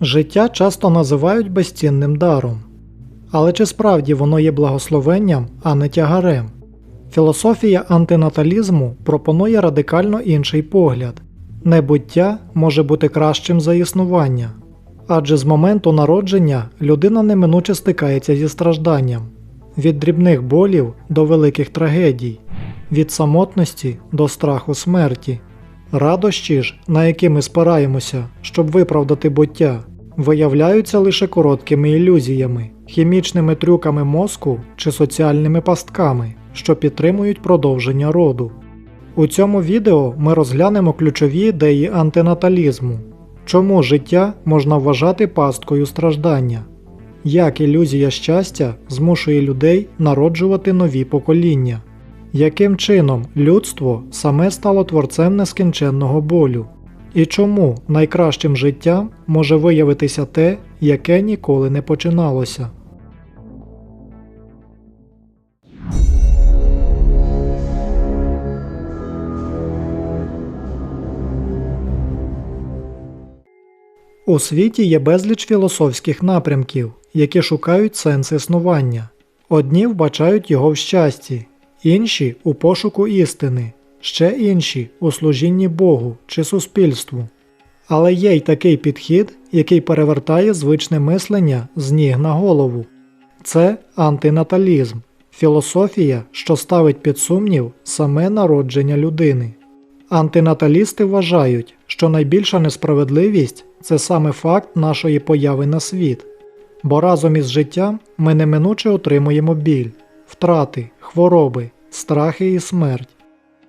Життя часто називають безцінним даром. Але чи справді воно є благословенням, а не тягарем? Філософія антинаталізму пропонує радикально інший погляд небуття може бути кращим за існування, адже з моменту народження людина неминуче стикається зі стражданням від дрібних болів до великих трагедій, від самотності до страху смерті. Радощі ж, на які ми спираємося, щоб виправдати буття, виявляються лише короткими ілюзіями, хімічними трюками мозку чи соціальними пастками, що підтримують продовження роду. У цьому відео ми розглянемо ключові ідеї антинаталізму, чому життя можна вважати пасткою страждання, як ілюзія щастя змушує людей народжувати нові покоління, яким чином людство саме стало творцем нескінченного болю, і чому найкращим життям може виявитися те, яке ніколи не починалося. У світі є безліч філософських напрямків, які шукають сенс існування. Одні вбачають його в щасті, інші у пошуку істини, ще інші у служінні Богу чи суспільству. Але є й такий підхід, який перевертає звичне мислення з ніг на голову. Це антинаталізм, філософія, що ставить під сумнів саме народження людини. Антинаталісти вважають, що найбільша несправедливість це саме факт нашої появи на світ, бо разом із життям ми неминуче отримуємо біль, втрати, хвороби, страхи і смерть.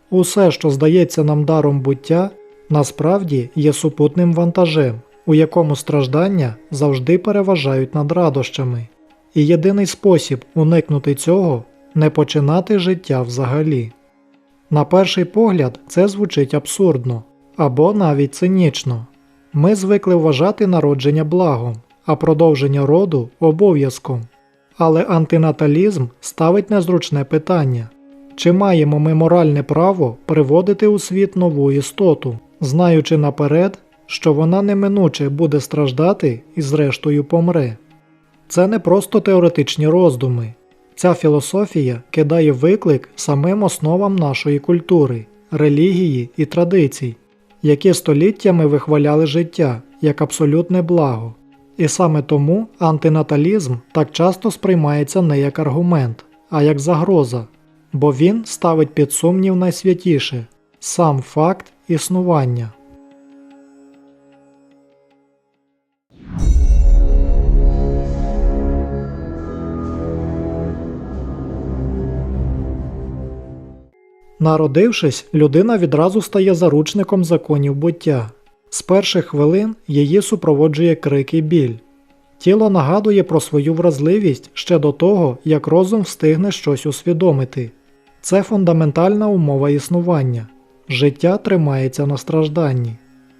Усе, що здається нам даром буття, насправді є супутним вантажем, у якому страждання завжди переважають над радощами, і єдиний спосіб уникнути цього не починати життя взагалі. На перший погляд, це звучить абсурдно або навіть цинічно. Ми звикли вважати народження благом, а продовження роду обов'язком. Але антинаталізм ставить незручне питання чи маємо ми моральне право приводити у світ нову істоту, знаючи наперед, що вона неминуче буде страждати і зрештою помре. Це не просто теоретичні роздуми. Ця філософія кидає виклик самим основам нашої культури, релігії і традицій, які століттями вихваляли життя як абсолютне благо. І саме тому антинаталізм так часто сприймається не як аргумент, а як загроза, бо він ставить під сумнів найсвятіше сам факт існування. Народившись, людина відразу стає заручником законів буття. З перших хвилин її супроводжує крик і біль. Тіло нагадує про свою вразливість ще до того, як розум встигне щось усвідомити. Це фундаментальна умова існування. Життя тримається на стражданні.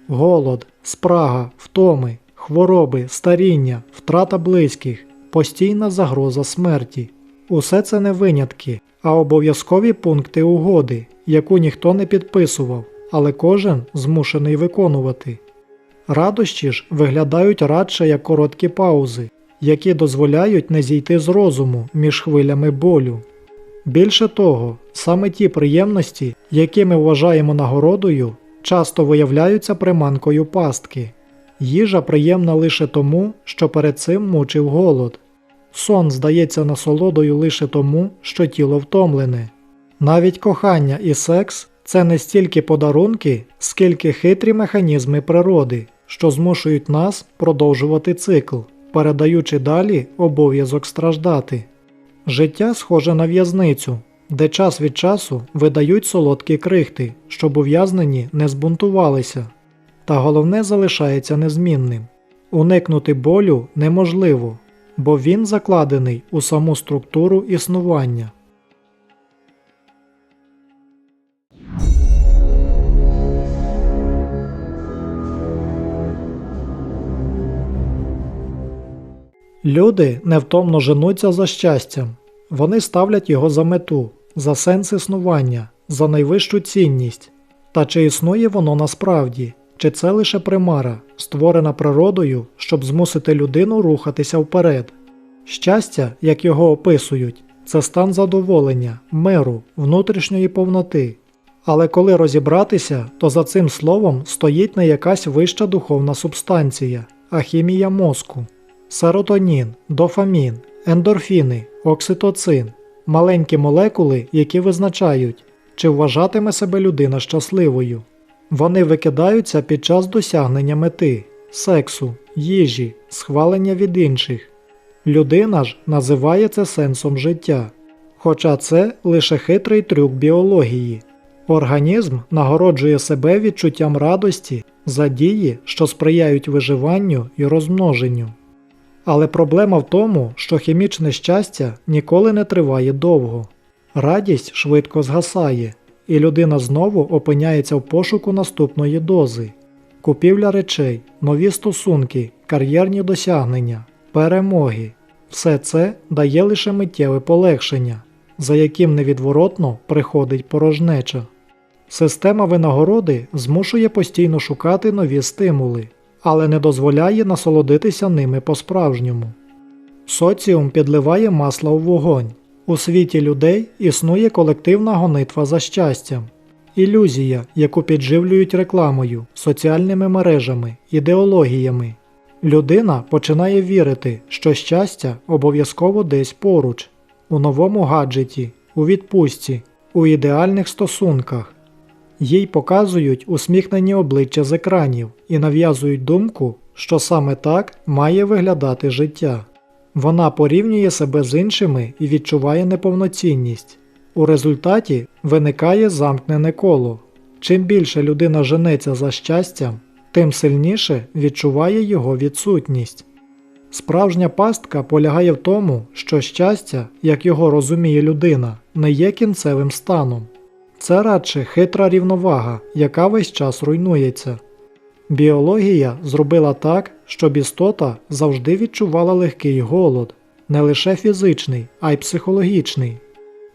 Голод, спрага, втоми, хвороби, старіння, втрата близьких, постійна загроза смерті. Усе це не винятки, а обов'язкові пункти угоди, яку ніхто не підписував, але кожен змушений виконувати. Радощі ж виглядають радше як короткі паузи, які дозволяють не зійти з розуму між хвилями болю. Більше того, саме ті приємності, які ми вважаємо нагородою, часто виявляються приманкою пастки. Їжа приємна лише тому, що перед цим мучив голод. Сон здається насолодою лише тому, що тіло втомлене. Навіть кохання і секс це не стільки подарунки, скільки хитрі механізми природи, що змушують нас продовжувати цикл, передаючи далі обов'язок страждати. Життя схоже на в'язницю, де час від часу видають солодкі крихти, щоб ув'язнені не збунтувалися. Та головне залишається незмінним уникнути болю неможливо, бо він закладений у саму структуру існування. Люди невтомно женуться за щастям, вони ставлять його за мету, за сенс існування, за найвищу цінність. Та чи існує воно насправді, чи це лише примара, створена природою, щоб змусити людину рухатися вперед. Щастя, як його описують, це стан задоволення, миру, внутрішньої повноти. Але коли розібратися, то за цим словом стоїть не якась вища духовна субстанція, а хімія мозку. Серотонін, дофамін, ендорфіни, окситоцин маленькі молекули, які визначають, чи вважатиме себе людина щасливою. Вони викидаються під час досягнення мети, сексу, їжі, схвалення від інших. Людина ж називає це сенсом життя. Хоча це лише хитрий трюк біології. Організм нагороджує себе відчуттям радості за дії, що сприяють виживанню і розмноженню. Але проблема в тому, що хімічне щастя ніколи не триває довго. Радість швидко згасає, і людина знову опиняється в пошуку наступної дози. Купівля речей, нові стосунки, кар'єрні досягнення, перемоги все це дає лише миттєве полегшення, за яким невідворотно приходить порожнеча. Система винагороди змушує постійно шукати нові стимули, але не дозволяє насолодитися ними по-справжньому. Соціум підливає масло в вогонь. У світі людей існує колективна гонитва за щастям, ілюзія, яку підживлюють рекламою, соціальними мережами, ідеологіями. Людина починає вірити, що щастя обов'язково десь поруч, у новому гаджеті, у відпустці, у ідеальних стосунках. Їй показують усміхнені обличчя з екранів і нав'язують думку, що саме так має виглядати життя. Вона порівнює себе з іншими і відчуває неповноцінність. У результаті виникає замкнене коло. Чим більше людина женеться за щастям, тим сильніше відчуває його відсутність. Справжня пастка полягає в тому, що щастя, як його розуміє людина, не є кінцевим станом. Це радше хитра рівновага, яка весь час руйнується. Біологія зробила так, щоб істота завжди відчувала легкий голод, не лише фізичний, а й психологічний.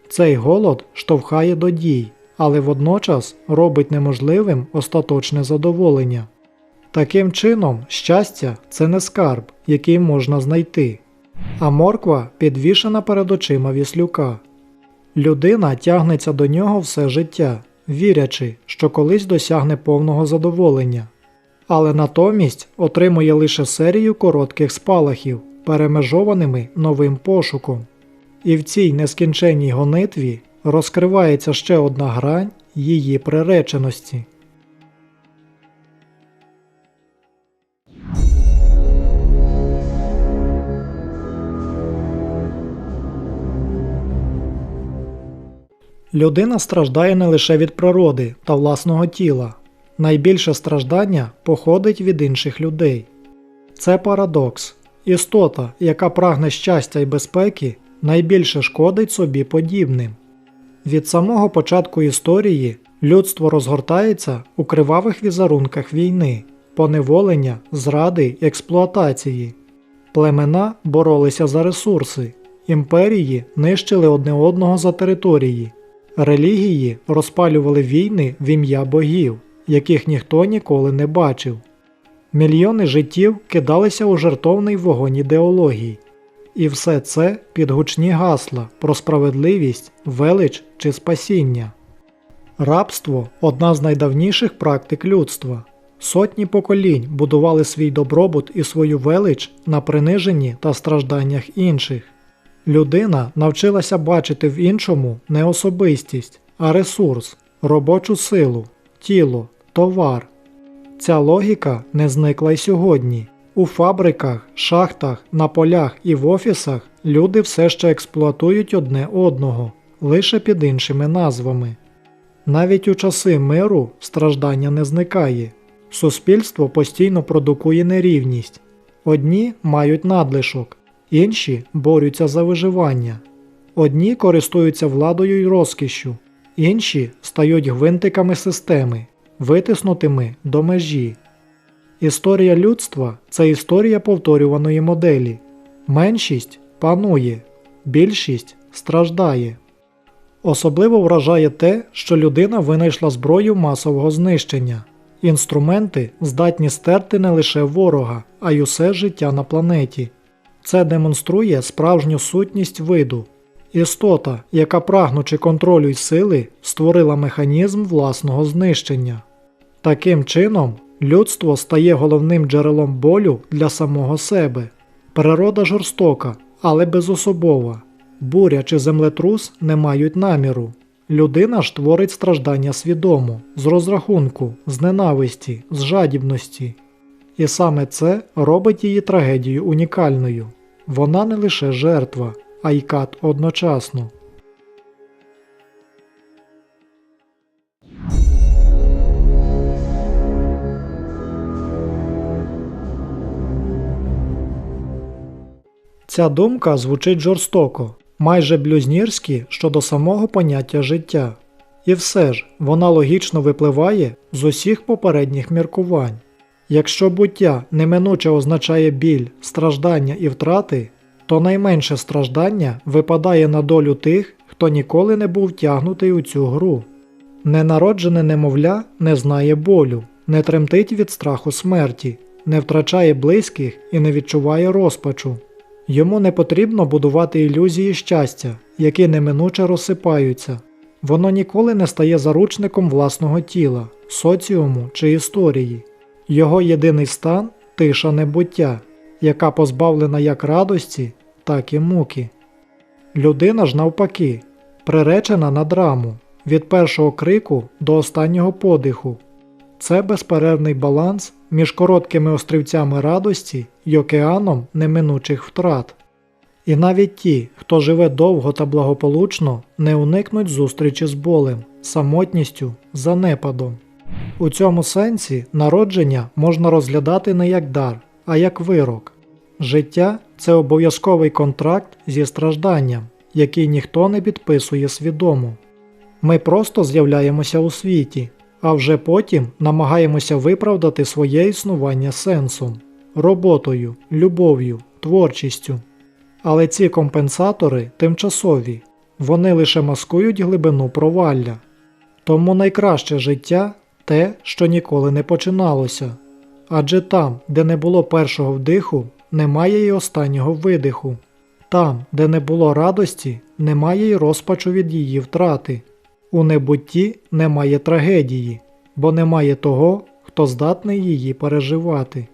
Цей голод штовхає до дій, але водночас робить неможливим остаточне задоволення. Таким чином, щастя це не скарб, який можна знайти, а морква підвішена перед очима віслюка. Людина тягнеться до нього все життя, вірячи, що колись досягне повного задоволення, але натомість отримує лише серію коротких спалахів, перемежованими новим пошуком. І в цій нескінченній гонитві розкривається ще одна грань її приреченості. Людина страждає не лише від природи та власного тіла, найбільше страждання походить від інших людей. Це парадокс. Істота, яка прагне щастя і безпеки, найбільше шкодить собі подібним. Від самого початку історії людство розгортається у кривавих візерунках війни, поневолення, зради, експлуатації. Племена боролися за ресурси, імперії нищили одне одного за території, релігії розпалювали війни в ім'я богів, яких ніхто ніколи не бачив. Мільйони життів кидалися у жертовний вогонь ідеологій. І все це під гучні гасла про справедливість, велич чи спасіння. Рабство одна з найдавніших практик людства. Сотні поколінь будували свій добробут і свою велич на приниженні та стражданнях інших. Людина навчилася бачити в іншому не особистість, а ресурс, робочу силу, тіло, товар. Ця логіка не зникла й сьогодні. У фабриках, шахтах, на полях і в офісах люди все ще експлуатують одне одного, лише під іншими назвами. Навіть у часи миру страждання не зникає. Суспільство постійно продукує нерівність. Одні мають надлишок, інші борються за виживання. Одні користуються владою й розкішшю, інші стають гвинтиками системи, витиснутими до межі. Історія людства це історія повторюваної моделі. Меншість панує, більшість страждає. Особливо вражає те, що людина винайшла зброю масового знищення. Інструменти здатні стерти не лише ворога, а й усе життя на планеті. Це демонструє справжню сутність виду. Істота, яка прагнучи контролю й сили, створила механізм власного знищення. Таким чином, людство стає головним джерелом болю для самого себе. Природа жорстока, але безособова. Буря чи землетрус не мають наміру. Людина ж творить страждання свідомо, з розрахунку, з ненависті, з жадібності. І саме це робить її трагедію унікальною. Вона не лише жертва, а й кат одночасно. Ця думка звучить жорстоко, майже блюзнірськи щодо самого поняття життя. І все ж вона логічно випливає з усіх попередніх міркувань. Якщо буття неминуче означає біль, страждання і втрати, то найменше страждання випадає на долю тих, хто ніколи не був тягнутий у цю гру. Ненароджене немовля не знає болю, не тремтить від страху смерті, не втрачає близьких і не відчуває розпачу. Йому не потрібно будувати ілюзії щастя, які неминуче розсипаються. Воно ніколи не стає заручником власного тіла, соціуму чи історії. Його єдиний стан тиша небуття, яка позбавлена як радості, так і муки. Людина ж навпаки, приречена на драму від першого крику до останнього подиху. Це безперервний баланс між короткими острівцями радості й океаном неминучих втрат. І навіть ті, хто живе довго та благополучно, не уникнуть зустрічі з болем, самотністю, занепадом. У цьому сенсі народження можна розглядати не як дар, а як вирок. Життя це обов'язковий контракт зі стражданням, який ніхто не підписує свідомо. Ми просто з'являємося у світі, а вже потім намагаємося виправдати своє існування сенсом, роботою, любов'ю, творчістю. Але ці компенсатори тимчасові, вони лише маскують глибину провалля. Тому найкраще життя те, що ніколи не починалося. Адже там, де не було першого вдиху, немає й останнього видиху. Там, де не було радості, немає й розпачу від її втрати. У небутті немає трагедії, бо немає того, хто здатний її переживати.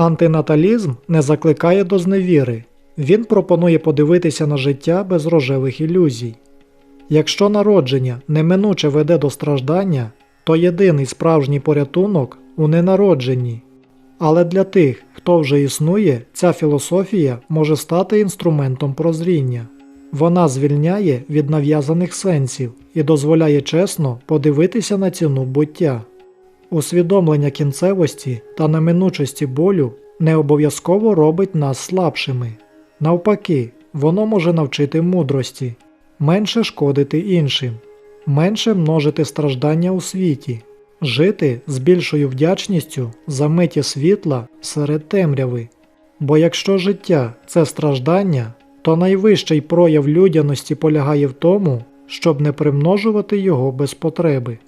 Антинаталізм не закликає до зневіри. Він пропонує подивитися на життя без рожевих ілюзій. Якщо народження неминуче веде до страждання, то єдиний справжній порятунок у ненародженні. Але для тих, хто вже існує, ця філософія може стати інструментом прозріння. Вона звільняє від нав'язаних сенсів і дозволяє чесно подивитися на ціну буття. Усвідомлення кінцевості та неминучості болю не обов'язково робить нас слабшими. Навпаки, воно може навчити мудрості, менше шкодити іншим, менше множити страждання у світі, жити з більшою вдячністю за миті світла серед темряви. Бо якщо життя це страждання, то найвищий прояв людяності полягає в тому, щоб не примножувати його без потреби.